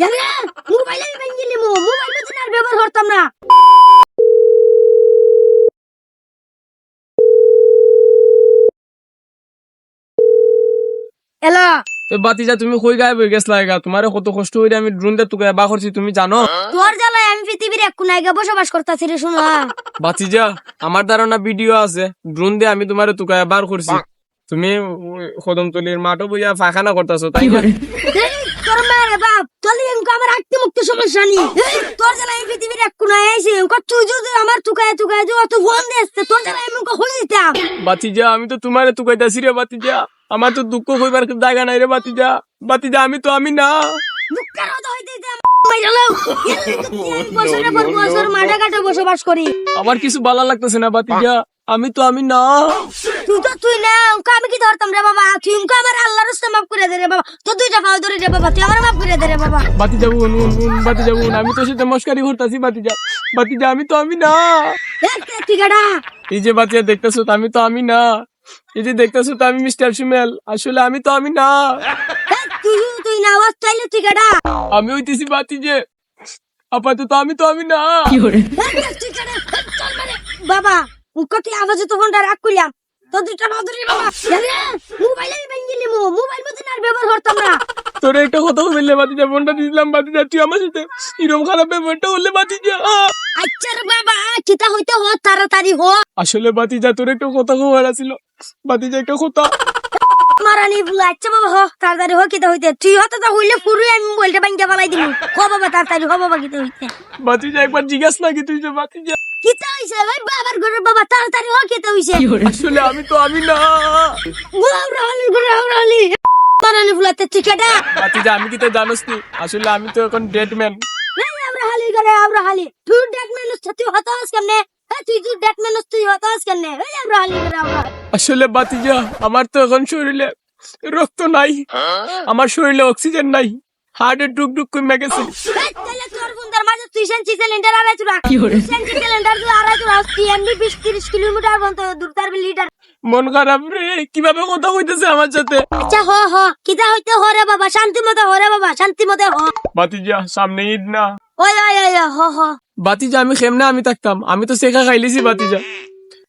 জানি মোবাইল আমি ভেঙে নিমু মোবাইল মধ্যে আর ব্যবহার করতাম না। এলা। বাতিজা তুমি কই গায়েব হয়ে গেছলা এগা? তোমার কত কষ্ট হইরে আমি ড্রোন দিয়ে তুকে বা করছি তুমি জানো? তোর জ্বালায় আমি পৃথিবীর এক কোনায় গিয়ে বসবাস করতেছি রে শোনো বাতিজা আমার ধারণা ভিডিও আছে। ড্রোন দিয়ে আমি তোমার তুকায় বার করছি। তুমি কদমতলির মাঠও বইয়া ফাখানা করতেছো তাই না তোর মায়ের বাপ চলি এমকে আমার আটটি মুক্ত সমস্যা নি তোর জ্বালায় আমি পৃথিবীর এক কোনায় আইছি এমকে তুই যদি আমার তুকায় তুকায় যে অত ফোন দিয়েছে তোর আমি হলে দিতাম বাতিজা আমি তো তোমারে তুকাইতাছি রে বাতিজা। আমার তো দুঃখ কইবার জায়গা নাই রে বাতিজা। বাতিজা আমি তো আমি না। দুঃখের হইতে আমার কিছু ভালো লাগতেছে না বাতিজা। আমি তো আমি না। তুই তো তুই না ওকে আমি কি ধরতাম রে বাবা? তুই ওকে আমার আল্লাহর রাস্তা মাফ করে দে রে বাবা। তো দুইটা পাও ধরে রে বাবা তুই আমার মাফ করে দে রে বাবা। বাতিজা উন উন উন বাতিজা উন। আমি তো সাথে মস্কারি করতেছি বাতিজা বাতিজা আমি তো আমি না। এই যে বাতিজা দেখতেছো আমি তো আমি না। এই যে দেখতেছো তো আমি মিস্টার সুমেল। আসলে আমি তো আমি না। তুই তুই না আওয়াজ চাইলে ঠিকাটা আমি হইতেছি বাতিজে আপাতত আমি তো আমি না। বাবা কত আওয়াজে তো ফোনটা রাখ করিলাম তো দুইটা পাও বাবা। মোবাইল আমি ভেঙে নিমু মোবাইল মধ্যে আর ব্যবহার করতাম না। তোর একটা কথা বললে বাতিজা ফোনটা দিলাম বাতিজা তুই আমার সাথে এরকম খারাপ ব্যাপারটা হলে বাতিজা আচ্ছা রে বাবা কিতা হইতে হ তাড়াতাড়ি হ। আসলে বাতিজা তোর একটা কথা হওয়ার আছিল বাতিজা একটা কথা। মারানি আচ্ছা বাবা হ তাড়াতাড়ি হ কিতা হইতে। তুই হতে তো হইলে পুরোই আমি মোবাইলটা ভাঙতে পালাই দিমু। হ বাবা তাড়াতাড়ি হ বাবা কিতা হইতে। বাতিজা একবার জিজ্ঞাস না কি তুই যে বাতিজা কিতা হইছে ভাই বাবার ঘরে বাবা তাড়াতাড়ি হ কিতা হইছে। আসলে আমি তো আমি না। গুলাম রাহলি গুলাম রাহলি মারানি ফুলাতে টিকেটা বাতিজা আমি কি তো জানোস নি? আসলে আমি তো এখন ডেড ম্যান আমরা হালি করে আমরা হালি তুই ডেক মানুষ তুই হতাশ কেমনে? তুই ডেক আমরা হালি করে আমরা। আসলে বাতিজা আমার তো এখন শরীরে রক্ত নাই। আমার শরীরে অক্সিজেন নাই। হার্টে টুক টুক কমে গেছে মন খারাপ রে কীভাবে কথা কইতেছে আমার সাথে? আচ্ছা হ হ কিতা হইতে হরে বাবা শান্তি মতে হরে বাবা শান্তি মতে হ। বাতিজা সামনে ঈদ না। ওই ওই ওই ওই, হ হ। বাতিজা আমি কেমনে আমি থাকতাম। আমি তো শেখা খাইলেছি বাতিজা।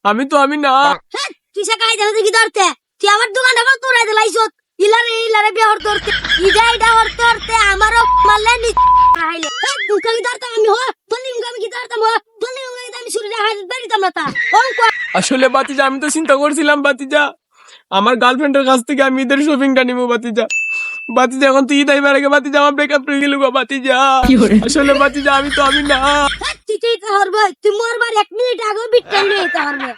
আমি তো আমি না। হ্যাঁ, তুই সে কাই জানো কি ধরতে? তুই আমার দোকানটা কত তোরাই দিলাইছত ইলারে ইলারে বিয়ে হর ধরতে। ইডা ইডা হর ধরতে। আমারও মারলে নি আইলে তুই কি ধরতে আমি হ বলি আমি কি ধরতাম হ বলি আমি শুরু হাত বাড়িতাম না তা। আসলে বাতিজা আমি তো চিন্তা করছিলাম বাতিজা। আমার গার্লফ্রেন্ডের কাছ থেকে আমি ঈদের শপিংটা নিবো বাতিজা। বাতিজা যখন তুই ঈদ আইবার আগে বাতিজা আমার ব্রেকআপ হয়ে গেল গো বাতিজা। আসলে বাতিজা আমি তো আমি না। তুই তুই হরবে তুই মরবার এক মিনিট আগে বিট্টান লইতে হরবে